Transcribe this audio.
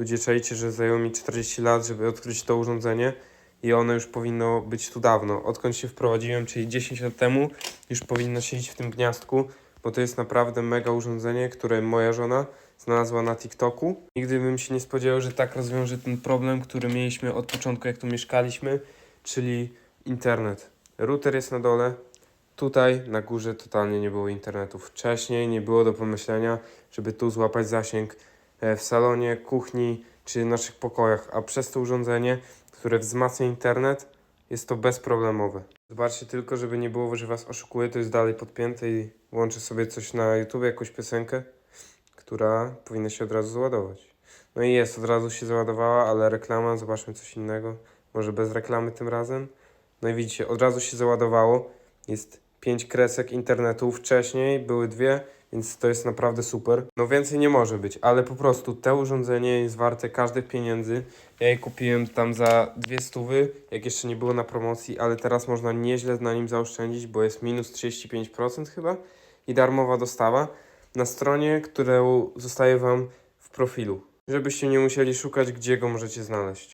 ludzie czajcie, że zajęło mi 40 lat, żeby odkryć to urządzenie i ono już powinno być tu dawno. Odkąd się wprowadziłem, czyli 10 lat temu, już powinno siedzieć w tym gniazdku, bo to jest naprawdę mega urządzenie, które moja żona znalazła na TikToku. Nigdy bym się nie spodziewał, że tak rozwiąże ten problem, który mieliśmy od początku, jak tu mieszkaliśmy, czyli internet. Router jest na dole, Tutaj na górze totalnie nie było internetu. Wcześniej nie było do pomyślenia, żeby tu złapać zasięg w salonie, kuchni czy naszych pokojach, a przez to urządzenie, które wzmacnia internet, jest to bezproblemowe. Zobaczcie tylko, żeby nie było, że Was oszukuje, to jest dalej podpięte i łączę sobie coś na YouTube, jakąś piosenkę, która powinna się od razu załadować. No i jest, od razu się załadowała, ale reklama, zobaczmy coś innego, może bez reklamy tym razem. No i widzicie, od razu się załadowało, jest pięć kresek internetu, wcześniej były dwie, więc to jest naprawdę super. No więcej nie może być, ale po prostu to urządzenie jest warte każdych pieniędzy. Ja je kupiłem tam za dwie stówy, jak jeszcze nie było na promocji, ale teraz można nieźle na nim zaoszczędzić, bo jest minus 35% chyba i darmowa dostawa na stronie, którą zostaje Wam w profilu, żebyście nie musieli szukać, gdzie go możecie znaleźć.